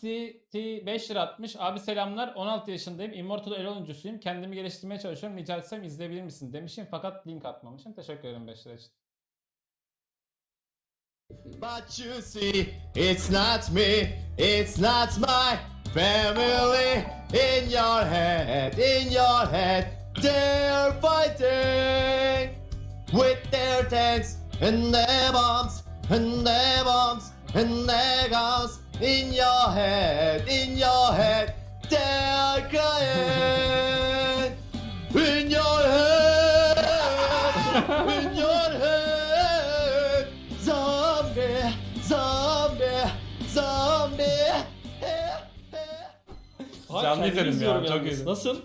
CT 5 lira atmış. Abi selamlar. 16 yaşındayım. Immortal el oyuncusuyum. Kendimi geliştirmeye çalışıyorum. Rica etsem izleyebilir misin demişim fakat link atmamışım. Teşekkür ederim 5 lira için. But you see, it's not me, it's not my family. In your head, in your head, they're fighting with their tanks and their bombs and their bombs and their guns. In your head, in your head, they're crying. In your head, in your head, zombie, zombie, zombie. Aa, Canlı izledim ya, izliyorum çok yalnız. iyiydi. Nasıl?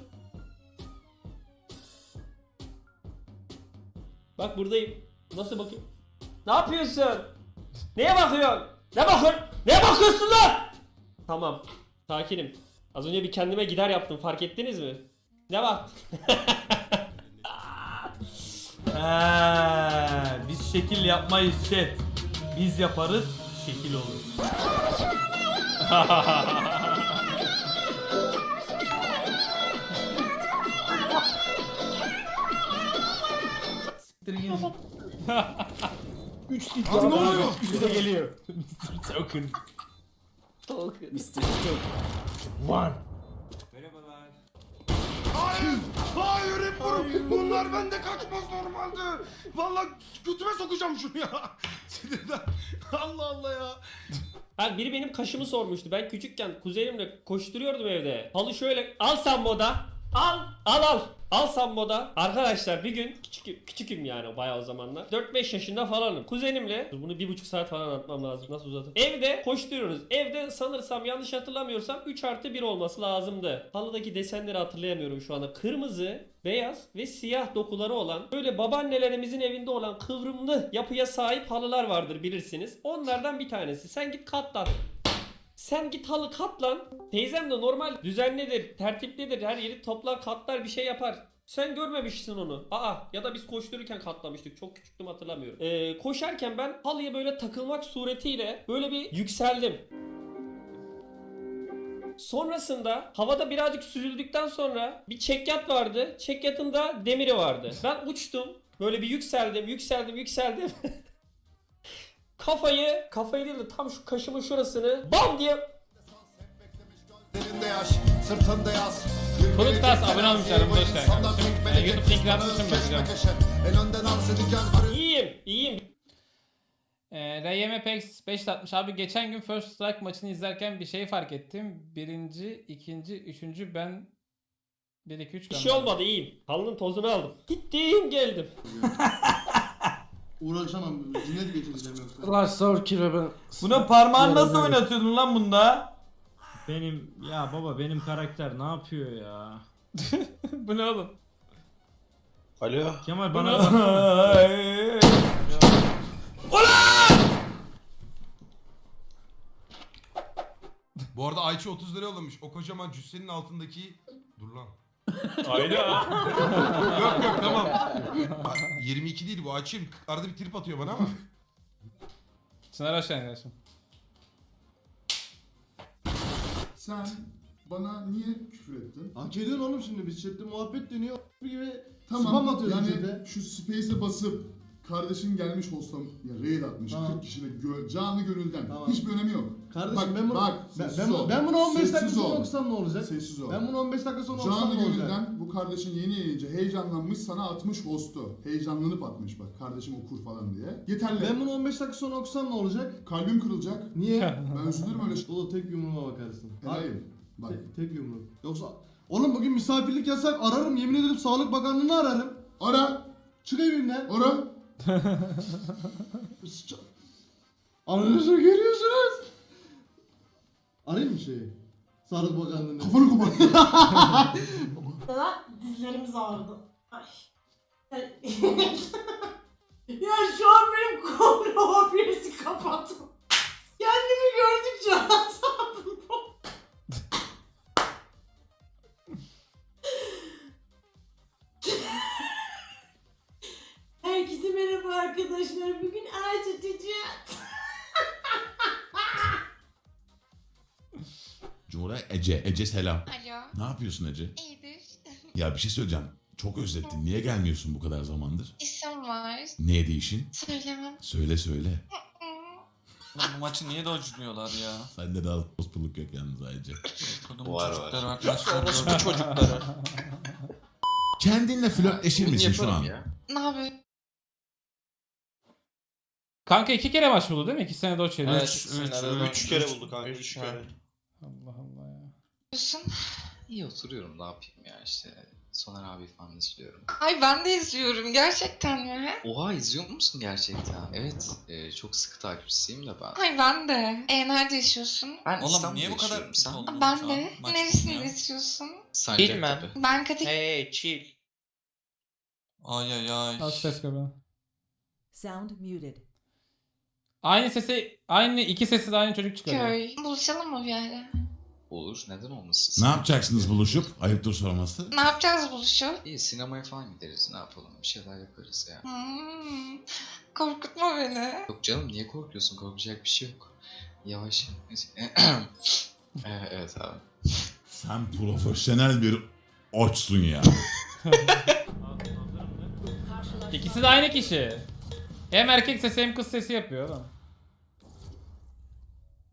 Bak buradayım. Nasıl bakayım? Ne yapıyorsun? Neye bakıyorsun? Ne bakıyorsun? Neye bakıyorsun lan? Tamam. Sakinim. Az önce bir kendime gider yaptım. Fark ettiniz mi? Ne bak? Ha, biz şekil yapmayız chat. Biz yaparız, şekil olur. Siktir git. Abi ne oluyor? Bize geliyor. Token. One. Hayır! Hayır hep vurup bunlar bende kaçmaz normalde. Vallahi götüme sokacağım şunu ya. Sinirden. Allah Allah ya. Ha, biri benim kaşımı sormuştu. Ben küçükken kuzenimle koşturuyordum evde. Halı şöyle al sen moda. Al al al. Al sen moda. Arkadaşlar bir gün küçük, küçüküm yani bayağı o zamanlar. 4-5 yaşında falanım. Kuzenimle bunu bir buçuk saat falan anlatmam lazım. Nasıl uzatır? Evde koşturuyoruz. Evde sanırsam yanlış hatırlamıyorsam 3 artı 1 olması lazımdı. Halıdaki desenleri hatırlayamıyorum şu anda. Kırmızı, beyaz ve siyah dokuları olan böyle babaannelerimizin evinde olan kıvrımlı yapıya sahip halılar vardır bilirsiniz. Onlardan bir tanesi. Sen git katlan. Sen git halı katlan. Teyzem de normal düzenlidir, tertiplidir. Her yeri toplar, katlar bir şey yapar. Sen görmemişsin onu. Aa ya da biz koştururken katlamıştık. Çok küçüktüm hatırlamıyorum. Ee, koşarken ben halıya böyle takılmak suretiyle böyle bir yükseldim. Sonrasında havada birazcık süzüldükten sonra bir çekyat vardı. Çekyatın da demiri vardı. Ben uçtum. Böyle bir yükseldim, yükseldim, yükseldim. kafayı, kafayı değil de tam şu kaşımın şurasını bam diye Elinde yaş, sırtında yaz. Bulut Tas abone olmuş aramızda hoş geldin kardeşim. Ee, YouTube linkini atmışım bakacağım. El dans edeceğiz. iyiyim, iyiyim. Ee, RYMPX 5 atmış. Abi geçen gün First Strike maçını izlerken bir şey fark ettim. Birinci, ikinci, üçüncü ben 1 2 3 Bir şey olmadı, iyiyim. Halının tozunu aldım. Gittim, geldim. Uğraşamam. Cinnet geçireceğim yoksa. Allah sor ki ben. Buna parmağını nasıl oynatıyordun lan bunda? Benim ya baba benim karakter ne yapıyor ya? Bu ne oğlum? Kemal Bu bana bak. Bu arada Ayça 30 lira yollamış. O kocaman cüssenin altındaki... Dur lan. Aynen. yok yok tamam. Bak, 22 değil bu Ayça'yım. Arada bir trip atıyor bana ama. Çınar geldin kardeşim. Sen bana niye küfür ettin? Hak ediyorsun oğlum şimdi biz chatte muhabbet dönüyor gibi Tamam spam atıyoruz yani chatte. şu space'e basıp kardeşin gelmiş host'a ya raid atmış Tamam. 40 kişiyle gö- canlı gönülden. Tamam. Hiçbir önemi yok. Kardeşim bak, ben bunu bak, ben, sessiz ben, ol. ben bunu 15 dakika Sessiz sonra ol. okusam ne olacak? Sessiz ol. Ben bunu 15 dakika sonra okusam Canlı ne olacak? gönülden bu kardeşin yeni yayıncı heyecanlanmış sana atmış host'u. Heyecanlanıp atmış bak kardeşim okur falan diye. Yeterli. Ben bunu 15 dakika sonra okusam ne olacak? Kalbim kırılacak. Niye? Ben üzülürüm öyle şey. Dolu tek yumruğuma bakarsın. Hayır. Bak. Tek, tek yumruk. Yoksa Oğlum bugün misafirlik yasak ararım yemin ederim Sağlık Bakanlığı'nı ararım. Ara. Çık evimden. Ara. Ananızı görüyorsunuz. Arayayım mı şeyi? Sağlık Bakanlığı'nı. Kafanı kopart. Neden? Dizlerimiz ağrıdı. Ay. Ay. ya şu an benim Cumhur'a Ece. Ece selam. Alo. Ne yapıyorsun Ece? İyidir. Ya bir şey söyleyeceğim. Çok özlettin. Niye gelmiyorsun bu kadar zamandır? İşim var. Ne değişin? Söylemem. Söyle söyle. bu maçı niye dojluyorlar ya? Sende daha tospuluk yok yalnız Ece. Kodumun Var, var. çocukları arkadaşlar. Orospu çocukları. Kendinle flörtleşir misin şu an? Ne yapıyorsun? Kanka iki kere maç buldu değil mi? İki sene de o. Evet, üç, üç, kere bulduk kanka. Üç kere. Allah Allah ya. İyi oturuyorum ne yapayım ya işte Soner abi falan izliyorum. Ay ben de izliyorum. Gerçekten mi? Oha izliyor musun gerçekten? Evet e, çok sıkı takipçisiyim de ben. Ay ben de. E nerede yaşıyorsun? Ben Oğlum İstanbul'da niye bu kadar yaşıyorum. Sen Ben de. Neresinde yaşıyorsun? Sancaktepe. Ben Kadıköy. Hey chill. Ay ay ay. Az ses kabı. Sound muted. Aynı sesi, aynı iki sesi de aynı çocuk çıkarıyor. Buluşalım mı bir ara? Olur neden olmasın? Ne yapacaksınız buluşup? Ayıptır sorması. Ne yapacağız buluşup? İyi sinemaya falan gideriz ne yapalım bir şeyler yaparız ya. Hmm, korkutma beni. Yok canım niye korkuyorsun korkacak bir şey yok. Yavaş. Ee, evet abi. Sen profesyonel bir oçsun ya. İkisi de aynı kişi. Hem erkek sesi hem kız sesi yapıyor oğlum.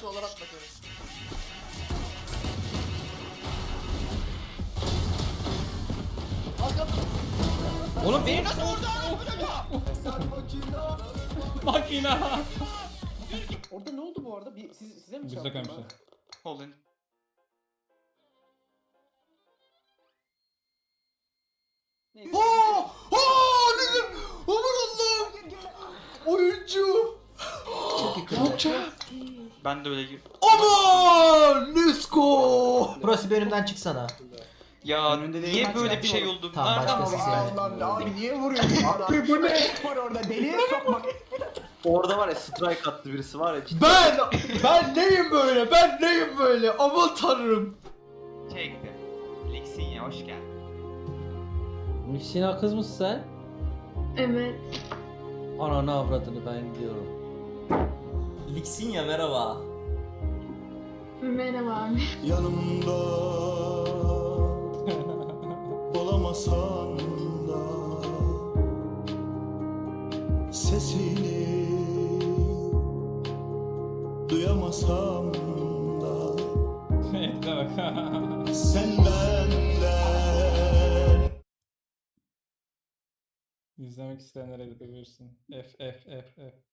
Sorumlusu olarak bakıyorum. Oğlum beni nasıl Makina. Orada ne oldu bu arada? Bir, siz, size mi Bizde kalmışlar. Olin. Aa! Aa! Nedir? Aman Allah'ım! Oyuncu! Ben de öyle gibi. Aman! Nesko! Burası bölümden çıksana. Ya niye böyle bir şey oldu? Tamam Nereden başkası. Abi niye vuruyorsun? Abi bu ne? Var orada deliye sokmak. Orada var ya strike attı birisi var ya. Ben! Ben neyim böyle? Ben neyim böyle? Aman tanrım! Çekti. Lexinya hoş geldin. Mixina kız mısın sen? Evet. Ananı avradını ben diyorum. Lexinya merhaba. Merhaba abi. Yanımda olamasan da sesini duyamasam da bak. sen benden İzlemek isteyenlere de buyursun. F F F F.